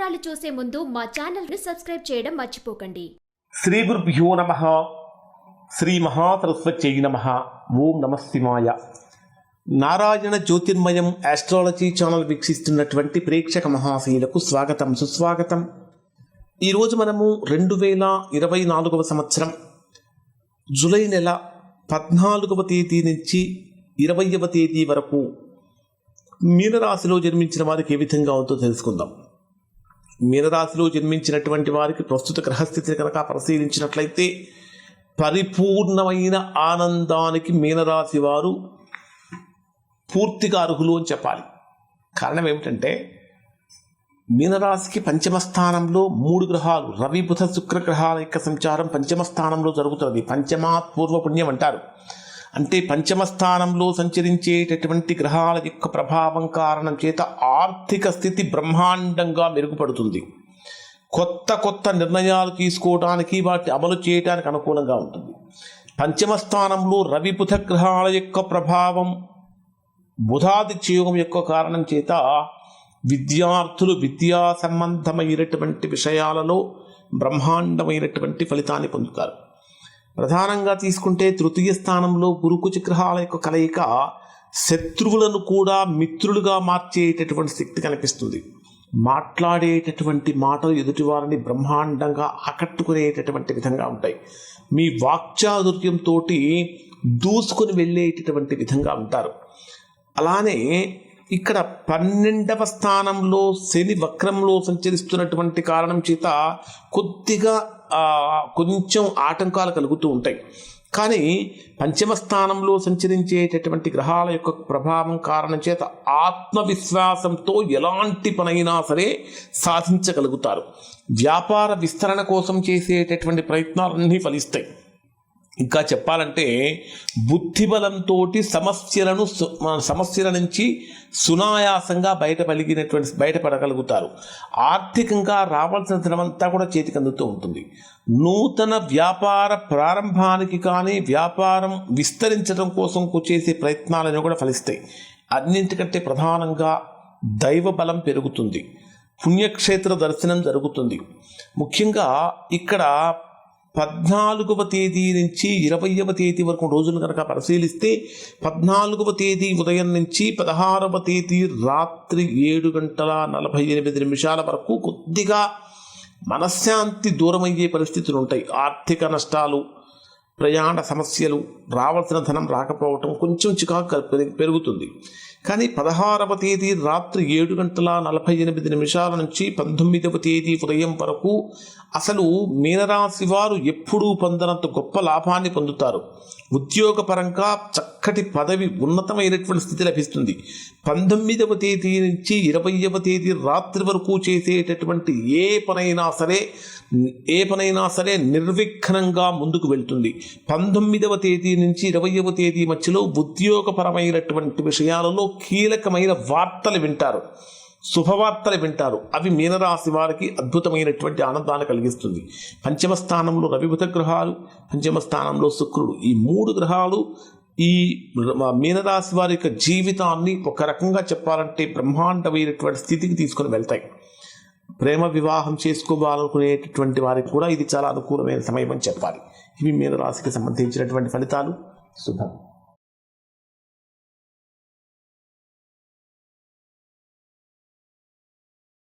వివరాలు చూసే ముందు మా ఛానల్ని సబ్స్క్రైబ్ చేయడం మర్చిపోకండి. శ్రీ గురుభ్యో నమ. శ్రీ మహాసరస్వత్యై నమ. ఓం నమ నారాయణ జ్యోతిర్మయం ఆస్ట్రాలజీ ఛానల్ వీక్షిస్తున్నటువంటి ప్రేక్షక మహాశీలకు స్వాగతం సుస్వాగతం. ఈరోజు మనము రెండు వేల ఇరవై నాలుగవ సంవత్సరం జూలై నెల పద్నాలుగవ తేదీ నుంచి ఇరవైవ తేదీ వరకు మీనరాశిలో జన్మించిన వారికి ఏ విధంగా ఉందో తెలుసుకుందాం. మీనరాశిలో జన్మించినటువంటి వారికి ప్రస్తుత గ్రహస్థితిని కనుక పరిశీలించినట్లయితే పరిపూర్ణమైన ఆనందానికి మీనరాశి వారు పూర్తిగా అర్హులు అని చెప్పాలి. కారణం ఏమిటంటే మీనరాశికి పంచమ స్థానంలో మూడు గ్రహాలు రవి బుధ శుక్ర గ్రహాల యొక్క సంచారం పంచమ స్థానంలో జరుగుతున్నది. పంచమాత్ పూర్వపుణ్యం అంటారు. అంటే పంచమ స్థానంలో సంచరించేటటువంటి గ్రహాల యొక్క ప్రభావం కారణం చేత ఆర్థిక స్థితి బ్రహ్మాండంగా మెరుగుపడుతుంది. కొత్త కొత్త నిర్ణయాలు తీసుకోవడానికి వాటిని అమలు చేయడానికి అనుకూలంగా ఉంటుంది. పంచమ స్థానంలో రవి బుధ గ్రహాల యొక్క ప్రభావం బుధాదిత్యయోగం యొక్క కారణం చేత విద్యార్థులు విద్యా సంబంధమైనటువంటి విషయాలలో బ్రహ్మాండమైనటువంటి ఫలితాన్ని పొందుతారు. ప్రధానంగా తీసుకుంటే తృతీయ స్థానంలో గురుకుచ గ్రహాల యొక్క కలయిక శత్రువులను కూడా మిత్రులుగా మార్చేటటువంటి శక్తి కనిపిస్తుంది. మాట్లాడేటటువంటి మాటలు ఎదుటివారిని బ్రహ్మాండంగా ఆకట్టుకునేటటువంటి విధంగా ఉంటాయి. మీ వాక్చాదుర్యంతో దూసుకొని వెళ్ళేటటువంటి విధంగా ఉంటారు. అలానే ఇక్కడ పన్నెండవ స్థానంలో శని వక్రంలో సంచరిస్తున్నటువంటి కారణం చేత కొద్దిగా కొంచెం ఆటంకాలు కలుగుతూ ఉంటాయి. కానీ పంచమ స్థానంలో సంచరించేటటువంటి గ్రహాల యొక్క ప్రభావం కారణం చేత ఆత్మవిశ్వాసంతో ఎలాంటి పనైనా సరే సాధించగలుగుతారు. వ్యాపార విస్తరణ కోసం చేసేటటువంటి ప్రయత్నాలన్నీ ఫలిస్తాయి. ఇంకా చెప్పాలంటే బుద్ధిబలంతో సమస్యలను సమస్యల నుంచి సునాయాసంగా బయటపలిగినటువంటి బయటపడగలుగుతారు. ఆర్థికంగా రావాల్సిన ధనమంతా కూడా చేతికి అందుతూ ఉంటుంది. నూతన వ్యాపార ప్రారంభానికి కానీ వ్యాపారం విస్తరించడం కోసం చేసే ప్రయత్నాలను కూడా ఫలిస్తాయి. అన్నింటికంటే ప్రధానంగా దైవ బలం పెరుగుతుంది. పుణ్యక్షేత్ర దర్శనం జరుగుతుంది. ముఖ్యంగా ఇక్కడ పద్నాలుగవ తేదీ నుంచి ఇరవైవ తేదీ వరకు రోజులు కనుక పరిశీలిస్తే పద్నాలుగవ తేదీ ఉదయం నుంచి పదహారవ తేదీ రాత్రి ఏడు గంటల నలభై ఎనిమిది నిమిషాల వరకు కొద్దిగా మనశ్శాంతి దూరమయ్యే పరిస్థితులు ఉంటాయి. ఆర్థిక నష్టాలు ప్రయాణ సమస్యలు రావాల్సిన ధనం రాకపోవటం కొంచెం చికాకు పెరుగుతుంది. కానీ పదహారవ తేదీ రాత్రి ఏడు గంటల నలభై ఎనిమిది నిమిషాల నుంచి పంతొమ్మిదవ తేదీ ఉదయం వరకు అసలు మీనరాశి వారు ఎప్పుడూ పొందనంత గొప్ప లాభాన్ని పొందుతారు. ఉద్యోగపరంగా చక్కటి పదవి ఉన్నతమైనటువంటి స్థితి లభిస్తుంది. పంతొమ్మిదవ తేదీ నుంచి ఇరవైవ తేదీ రాత్రి వరకు చేసేటటువంటి ఏ పనైనా సరే ఏ పనైనా సరే నిర్విఘ్నంగా ముందుకు వెళ్తుంది. పంతొమ్మిదవ తేదీ నుంచి ఇరవైవ తేదీ మధ్యలో ఉద్యోగపరమైనటువంటి విషయాలలో కీలకమైన వార్తలు వింటారు. శుభవార్తలు వింటారు. అవి మీనరాశి వారికి అద్భుతమైనటువంటి ఆనందాన్ని కలిగిస్తుంది. పంచమ స్థానంలో రవిబుధ గ్రహాలు పంచమ స్థానంలో శుక్రుడు. ఈ మూడు గ్రహాలు ఈ మీనరాశి వారి యొక్క జీవితాన్ని ఒక రకంగా చెప్పాలంటే బ్రహ్మాండమైనటువంటి స్థితికి తీసుకొని వెళ్తాయి. ప్రేమ వివాహం చేసుకోవాలనుకునేటటువంటి వారికి కూడా ఇది చాలా అనుకూలమైన సమయం అని చెప్పాలి. ఇవి మీనరాశికి సంబంధించినటువంటి ఫలితాలు. శుభం.